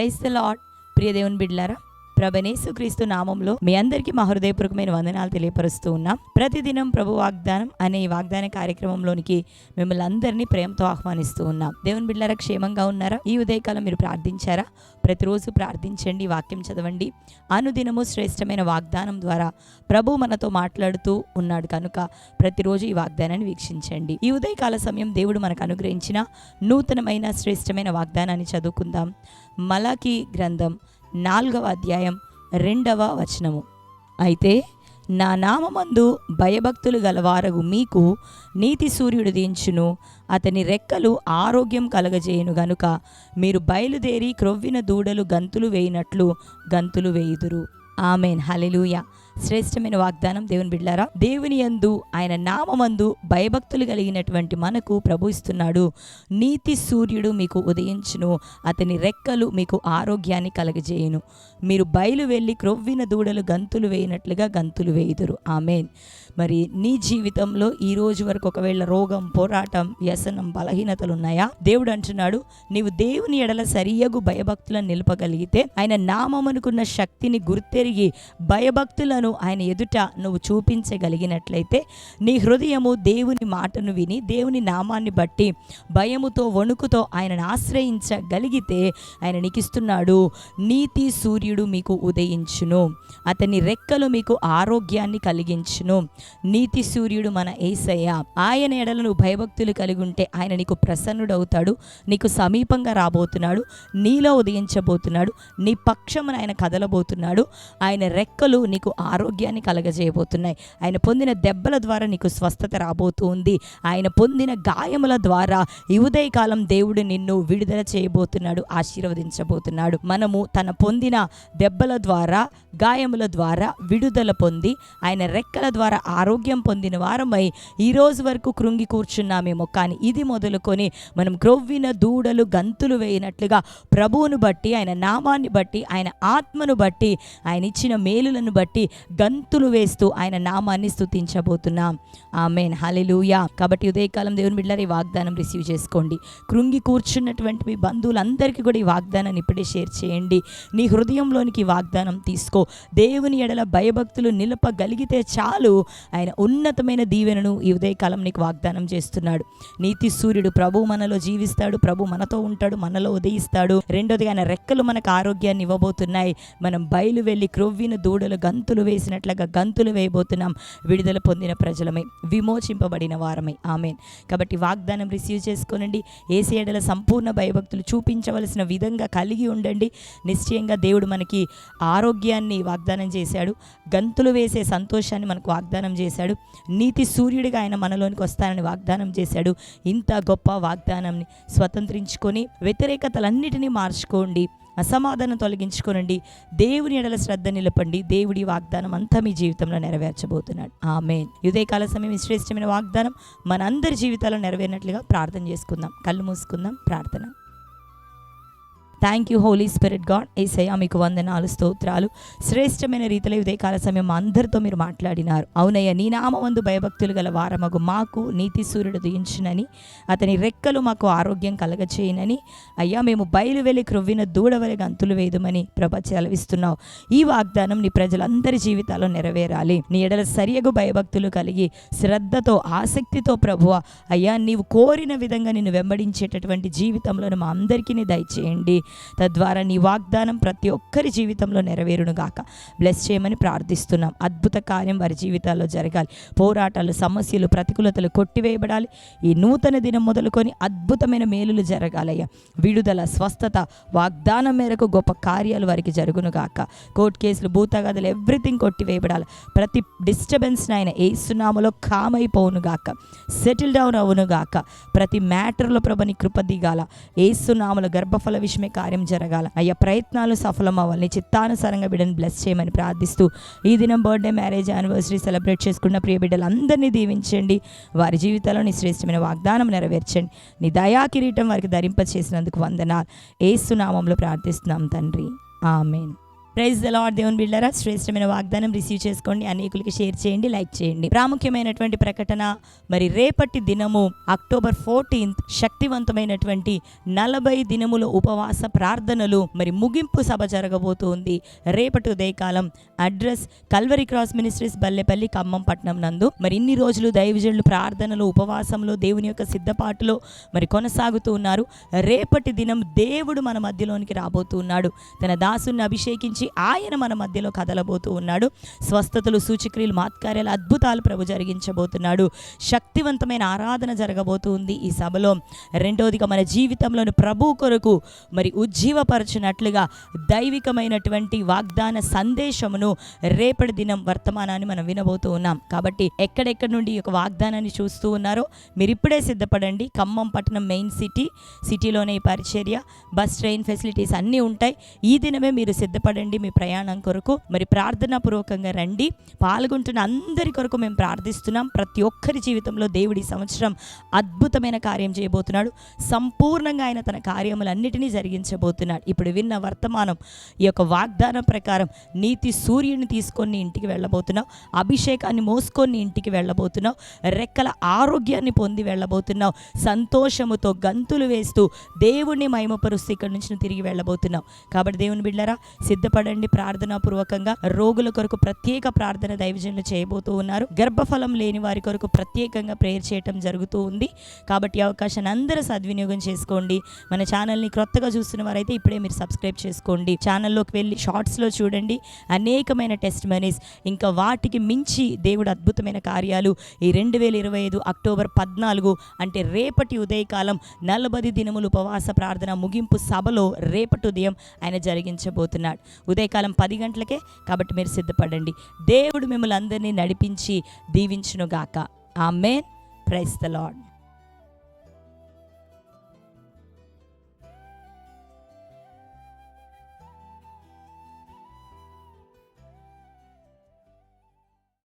Price the lord ప్రియ దేవుని బిడ్లారా ప్రభనేసుక్రీస్తు నామంలో మీ అందరికీ మా హృదయపూర్వకమైన వందనాలు తెలియపరుస్తూ ఉన్నాం. ప్రతిదినం ప్రభు వాగ్దానం అనే ఈ వాగ్దాన కార్యక్రమంలోనికి మిమ్మల్ని అందరినీ ప్రేమతో ఆహ్వానిస్తూ ఉన్నాం. దేవుని బిళ్ళారా క్షేమంగా ఉన్నారా? ఈ ఉదయకాలం మీరు ప్రార్థించారా? ప్రతిరోజు ప్రార్థించండి వాక్యం చదవండి. అనుదినము శ్రేష్టమైన వాగ్దానం ద్వారా ప్రభు మనతో మాట్లాడుతూ ఉన్నాడు కనుక ప్రతిరోజు ఈ వాగ్దానాన్ని వీక్షించండి. ఈ ఉదయకాల సమయం దేవుడు మనకు అనుగ్రహించిన నూతనమైన శ్రేష్టమైన వాగ్దానాన్ని చదువుకుందాం. మలాకి గ్రంథం నాలుగవ అధ్యాయం రెండవ వచనము. అయితే నా నామందు భయభక్తులు గలవారగు మీకు నీతి సూర్యుడు దించును. అతని రెక్కలు ఆరోగ్యం కలగజేయును గనుక మీరు బయలుదేరి క్రొవ్విన దూడలు గంతులు వేయినట్లు గంతులు వేయుదురు. ఆమెన్. హలెలూయ శ్రేష్టమైన వాగ్దానం దేవుని బిడ్డారా? దేవుని యందు ఆయన నామందు భయభక్తులు కలిగినటువంటి మనకు ప్రభు ఇస్తున్నాడు. నీతి సూర్యుడు మీకు ఉదయించును. అతని రెక్కలు మీకు ఆరోగ్యాన్ని కలగజేయును. మీరు బయలు వెళ్ళి క్రొవ్విన దూడలు గంతులు వేయినట్లుగా గంతులు వేయుదురు. ఆమెన్. మరి నీ జీవితంలో ఈ రోజు వరకు ఒకవేళ రోగం పోరాటం వ్యసనం బలహీనతలు ఉన్నాయా? దేవుడు అంటున్నాడు నీవు దేవుని ఎడల సరియగు భయభక్తులను నిలపగలిగితే ఆయన నామమునుకున్న శక్తిని గుర్తెరిగి భయభక్తులను ఆయన ఎదుట నువ్వు చూపించగలిగినట్లయితే నీ హృదయము దేవుని మాటను విని దేవుని నామాన్ని బట్టి భయముతో వణుకుతో ఆయనను ఆశ్రయించగలిగితే ఆయన నీకిస్తున్నాడు. నీతి సూర్యుడు మీకు ఉదయించును. అతని రెక్కలు మీకు ఆరోగ్యాన్ని కలిగించును. నీతి సూర్యుడు మన ఏసయ్య. ఆయన ఎడలను నువ్వు భయభక్తులు కలిగి ఉంటే ఆయన నీకు ప్రసన్నుడవుతాడు. నీకు సమీపంగా రాబోతున్నాడు. నీలో ఉదయించబోతున్నాడు. నీ పక్షమున ఆయన కదలబోతున్నాడు. ఆయన రెక్కలు నీకు ఆరోగ్యాన్ని కలగజేయబోతున్నాయి. ఆయన పొందిన దెబ్బల ద్వారా నీకు స్వస్థత రాబోతూ ఉంది ఆయన పొందిన గాయముల ద్వారా ఈ ఉదయకాలం దేవుడు నిన్ను విడుదల చేయబోతున్నాడు ఆశీర్వదించబోతున్నాడు. మనము తన పొందిన దెబ్బల ద్వారా గాయముల ద్వారా విడుదల పొంది ఆయన రెక్కల ద్వారా ఆరోగ్యం పొందిన వారమై ఈ రోజు వరకు కృంగి కూర్చున్నామేమో కానీ ఇది మొదలుకొని మనం క్రొవ్విన దూడలు గంతులు వేయినట్లుగా ప్రభువును బట్టి ఆయన నామాన్ని బట్టి ఆయన ఆత్మను బట్టి ఆయన ఇచ్చిన మేలులను బట్టి గంతులు వేస్తూ ఆయన నామాన్ని స్తుతించబోతున్నాం. ఆమెన్. హల్లెలూయా. కాబట్టి ఉదయకాలం దేవుని బిడ్డారు ఈ వాగ్దానం రిసీవ్ చేసుకోండి. కృంగి కూర్చున్నటువంటి మీ బంధువులందరికీ కూడా ఈ వాగ్దానాన్ని ఇప్పుడే షేర్ చేయండి. నీ హృదయంలోనికి వాగ్దానం తీసుకో. దేవుని ఎడల భయభక్తులు నిలపగలిగితే చాలు ఆయన ఉన్నతమైన దీవెనను ఈ ఉదయకాలం నీకు వాగ్దానం చేస్తున్నాడు. నీతి సూర్యుడు ప్రభు మనలో జీవిస్తాడు ప్రభు మనతో ఉంటాడు మనలో ఉదయిస్తాడు. రెండోది ఆయన రెక్కలు మనకు ఆరోగ్యాన్ని ఇవ్వబోతున్నాయి. మనం బయలు వెళ్ళి క్రొవ్విన దూడలు గంతులు వేసినట్లుగా గంతులు వేయబోతున్నాం. విడుదల పొందిన ప్రజలమై విమోచింపబడిన వారమై. ఆమెన్. కాబట్టి వాగ్దానం రిసీవ్ చేసుకోనండి. ఏసేడల సంపూర్ణ భయభక్తులు చూపించవలసిన విధంగా కలిగి ఉండండి. నిశ్చయంగా దేవుడు మనకి ఆరోగ్యాన్ని వాగ్దానం చేశాడు. గంతులు వేసే సంతోషాన్ని మనకు వాగ్దానం చేశాడు. నీతి సూర్యుడిగా ఆయన మనలోనికి వస్తానని వాగ్దానం చేశాడు. ఇంత గొప్ప వాగ్దానాన్ని స్వతంత్రించుకొని వ్యతిరేకతలన్నిటినీ మార్చుకోండి. అసమాధానం తొలగించుకోనండి. దేవుని ఎడల శ్రద్ధ నిలపండి. దేవుడి వాగ్దానం అంతా మీ జీవితంలో నెరవేర్చబోతున్నాడు. ఆమె ఉదయకాల సమయం శ్రేష్టమైన వాగ్దానం మనందరి జీవితాల్లో నెరవేరినట్లుగా ప్రార్థన చేసుకుందాం. కళ్ళు మూసుకుందాం. ప్రార్థన. Thank you holy spirit god Yesayya మీకు వందనాలు స్తోత్రాలు. శ్రేష్టమైన రీతిలో ఉదయకాల సమయం మా అందరితో మీరు మాట్లాడినారు. అవునయ్య నీ నామందు భయభక్తులు గల వారమగు మాకు నీతి సూర్యుడు దించునని అతని రెక్కలు మాకు ఆరోగ్యం కలగచేయనని అయ్యా మేము బయలు వెళ్ళి క్రొవ్విన దూడవలి గంతులు వేయదుమని ప్రభ చెలవిస్తున్నావు. ఈ వాగ్దానం నీ ప్రజలందరి జీవితాల్లో నెరవేరాలి. నీ ఎడల సరియగు భయభక్తులు కలిగి శ్రద్ధతో ఆసక్తితో ప్రభువ అయ్యా నీవు కోరిన విధంగా నిన్ను వెంబడించేటటువంటి జీవితంలో మా అందరికీ దయచేయండి తద్వారా నీ వాగ్దానం ప్రతి ఒక్కరి జీవితంలో నెరవేరును గాక బ్లెస్ చేయమని ప్రార్థిస్తున్నాం. అద్భుత కార్యం వారి జీవితాల్లో జరగాలి. పోరాటాలు సమస్యలు ప్రతికూలతలు కొట్టివేయబడాలి. ఈ నూతన దినం మొదలుకొని అద్భుతమైన మేలులు జరగాలయ్యా. విడుదల స్వస్థత వాగ్దానం మేరకు గొప్ప కార్యాలు వారికి జరుగును గాక కోర్టు కేసులు భూతగాదులు ఎవ్రీథింగ్ కొట్టివేయబడాలి. ప్రతి డిస్టర్బెన్స్ ఆయన ఏసునామలో కామైపోవును గాక సెటిల్ డౌన్ అవును గాక ప్రతి మ్యాటర్లో ప్రభని కృప దిగాల. ఏసునామల గర్భఫల విషయమే కార్యం జరగాల. అయ్యా ప్రయత్నాలు సఫలం అవ్వాలి. చిత్తానుసారంగా బిడ్డను బ్లెస్ చేయమని ప్రార్థిస్తూ ఈ దినం బర్త్డే మ్యారేజ్ యానివర్సరీ సెలబ్రేట్ చేసుకున్న ప్రియ బిడ్డలందరినీ దీవించండి. వారి జీవితాల్లో నీ శ్రేష్టమైన వాగ్దానం నెరవేర్చండి. నీ దయా కిరీటం వారికి ధరింప చేసినందుకు వందనాలు. ఏసునామంలో ప్రార్థిస్తున్నాం తండ్రి. ఆమెన్. ప్రైజ్ లార్డ్ దేవుని బిళ్ళరా శ్రేష్టమైన వాగ్దానం రిసీవ్ చేసుకోండి. అనేకులకి షేర్ చేయండి లైక్ చేయండి. ప్రాముఖ్యమైనటువంటి ప్రకటన మరి రేపటి దినము అక్టోబర్ ఫోర్టీన్త్ శక్తివంతమైనటువంటి నలభై దినముల ఉపవాస ప్రార్థనలు మరి ముగింపు సభ జరగబోతుంది. రేపటి ఉదయకాలం address Calvary cross ministries Ballepalli Khammam పట్నం నందు. మరి ఇన్ని రోజులు దైవజనులు ప్రార్థనలు ఉపవాసంలో దేవుని యొక్క సిద్ధపాటులో మరి కొనసాగుతూ ఉన్నారు. రేపటి దినం దేవుడు మన మధ్యలోనికి రాబోతున్నాడు తన దాసుని అభిషేకించి ఆయన మన మధ్యలో కదలబోతూ ఉన్నాడు. స్వస్థతలు సూచిక్రియలు మాత్కార్యాలు అద్భుతాలు ప్రభు జరిగించబోతున్నాడు. శక్తివంతమైన ఆరాధన జరగబోతుంది ఈ సభలో. రెండవదిగా మన జీవితంలోని ప్రభు కొరకు మరి ఉజ్జీవపరచినట్లుగా దైవికమైనటువంటి వాగ్దాన సందేశమును రేపటి దినం వర్తమానాన్ని మనం వినబోతూ ఉన్నాం. కాబట్టి ఎక్కడెక్కడి నుండి ఈ యొక్క వాగ్దానాన్ని చూస్తూ ఉన్నారో మీరు ఇప్పుడే సిద్ధపడండి. ఖమ్మం పట్టణం మెయిన్ సిటీ సిటీలోనే ఈ పరిచర్య. బస్ ట్రైన్ ఫెసిలిటీస్ అన్నీ ఉంటాయి. ఈ దినమే మీరు సిద్ధపడండి. మీ ప్రయాణం కొరకు. మరి ప్రార్థన పూర్వకంగా రండి. పాల్గొంటున్న అందరి కొరకు మేము ప్రార్థిస్తున్నాం. ప్రతి ఒక్కరి జీవితంలో దేవుడి సంవత్సరం అద్భుతమైన కార్యం చేయబోతున్నాడు. సంపూర్ణంగా ఆయన తన కార్యములన్నిటినీ జరిగించబోతున్నాడు. ఇప్పుడు విన్న వర్తమానం ఈ యొక్క వాగ్దానం ప్రకారం నీతి సూర్యుని తీసుకొని ఇంటికి వెళ్ళబోతున్నావు. అభిషేకాన్ని మోసుకొని ఇంటికి వెళ్ళబోతున్నావు. రెక్కల ఆరోగ్యాన్ని పొంది వెళ్ళబోతున్నావు. సంతోషముతో గంతులు వేస్తూ దేవుణ్ణి మహిమపరుస్తూ ఇక్కడి నుంచి తిరిగి వెళ్ళబోతున్నావు. కాబట్టి దేవుని బిడ్డరా సిద్ధపడండి ప్రార్థనా పూర్వకంగా రోగుల కొరకు ప్రత్యేక ప్రార్థన దైవజనులు చేయబోతూ ఉన్నారు. గర్భఫలం లేని వారి కొరకు ప్రత్యేకంగా ప్రేయర్ చేయటం జరుగుతూ ఉంది. కాబట్టి అవకాశాన్ని అందరూ సద్వినియోగం చేసుకోండి. మన ఛానల్ని క్రొత్తగా చూస్తున్న వారైతే ఇప్పుడే మీరు సబ్స్క్రైబ్ చేసుకోండి. ఛానల్లోకి వెళ్ళి షార్ట్స్లో చూడండి. అనేకమైన టెస్ట్ మనీస్ ఇంకా వాటికి మించి దేవుడు అద్భుతమైన కార్యాలు ఈ రెండు వేల ఇరవై ఐదు అక్టోబర్ పద్నాలుగు అంటే రేపటి ఉదయకాలం నలభై దినములు ఉపవాస ప్రార్థన ముగింపు సభలో రేపటి ఉదయం ఆయన జరిగించబోతున్నాడు. ఉదయకాలం పది గంటలకే కాబట్టి మీరు సిద్ధపడండి. దేవుడు మిమ్మల్ని అందరినీ నడిపించి దీవించునుగాక. ఆమెన్. Price the lord